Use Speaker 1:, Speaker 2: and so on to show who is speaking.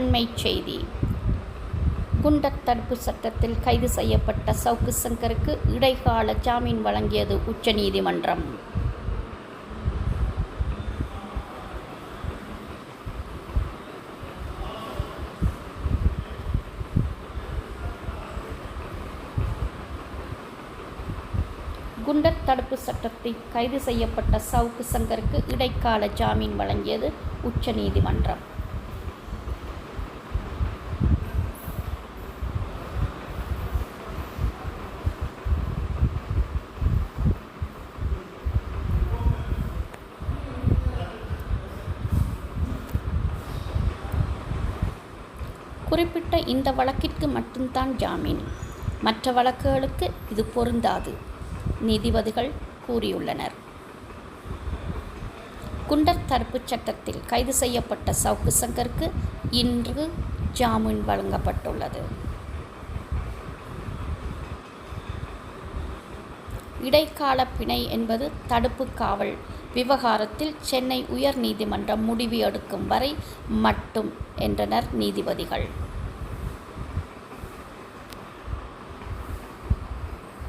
Speaker 1: அண்மை செய்தி. குண்டர் தடுப்பு சட்டத்தில் கைது செய்யப்பட்ட சவுக்கு சங்கருக்கு இடைக்கால ஜாமீன் வழங்கியது உச்சநீதிமன்றம். குண்டர் தடுப்பு சட்டத்தில் கைது செய்யப்பட்ட சவுக்கு சங்கருக்கு இடைக்கால ஜாமீன் வழங்கியது உச்சநீதிமன்றம். குறிப்பிட்ட இந்த வழக்கிற்கு மட்டும்தான் ஜாமீன். மற்ற வழக்குகளுக்கு இது பொருந்தாது நீதிபதிகள் கூறியுள்ளனர். குண்டர் தடுப்புச் சட்டத்தில் கைது செய்யப்பட்ட சவுக்கு சங்கருக்கு இன்று ஜாமீன் வழங்கப்பட்டுள்ளது. இடைக்கால பிணை என்பது தடுப்பு காவல் விவகாரத்தில் சென்னை உயர் நீதிமன்றம் முடிவு எடுக்கும் வரை மட்டும் என்றனர் நீதிபதிகள்.